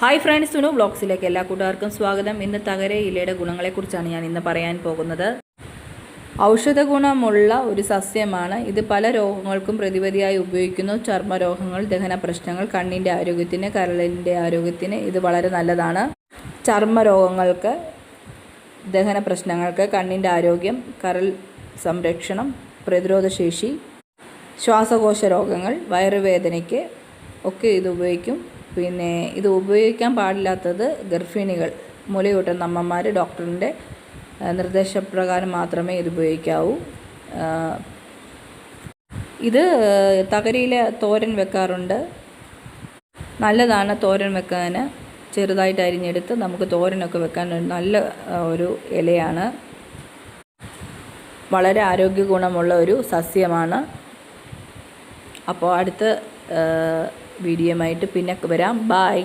Hi friends Sunu വ്ളോഗ്സിലേക്ക് എല്ലാ കൂട്ടുകാർക്കും സ്വാഗതം. ഇന്ന് തകര ഇലയുടെ ഗുണങ്ങളെക്കുറിച്ചാണ് ഞാൻ ഇന്ന് പറയാൻ പോകുന്നത്. ഔഷധ ഗുണമുള്ള ഒരു സസ്യമാണ്. ഇത് പല രോഗങ്ങൾക്കും പ്രതിവിധിയായി ഉപയോഗിക്കുന്നു. ചർമ്മരോഗങ്ങൾ ദഹന പ്രശ്നങ്ങൾ കണ്ണിന്റെ ആരോഗ്യത്തിന് കരളിന്റെ ആരോഗ്യത്തിന് ഇത് വളരെ നല്ലതാണ്. ചർമ്മരോഗങ്ങൾക്ക് ദഹന പ്രശ്നങ്ങൾക്ക് കണ്ണിന്റെ ആരോഗ്യം കരൾ സംരക്ഷണം പ്രതിരോധശേഷി ശ്വാസകോശ രോഗങ്ങൾ വയറുവേദനയ്ക്ക് ഒക്കെ ഇത് ഉപയോഗിക്കും. പിന്നെ ഇത് ഉപയോഗിക്കാൻ പാടില്ലാത്തത് ഗർഭിണികൾ മുലയൂട്ടുന്ന അമ്മമാർ ഡോക്ടറിന്റെ നിർദ്ദേശപ്രകാരം മാത്രമേ ഇത് ഉപയോഗിക്കാവൂ. ഇത് തകരിയിലെ തോരൻ വെക്കാറുണ്ട്. നല്ലതാണ് തോരൻ വെക്കാൻ ചെറുതായിട്ട് അരിഞ്ഞെടുത്ത് നമുക്ക് തോരനൊക്കെ വെക്കാൻ നല്ല ഒരു ഇലയാണ്. വളരെ ആരോഗ്യ ഗുണമുള്ള ഒരു സസ്യമാണ്. അപ്പോൾ അടുത്ത വീഡിയോയുമായിട്ട് പിന്നെ വരാം. ബായ്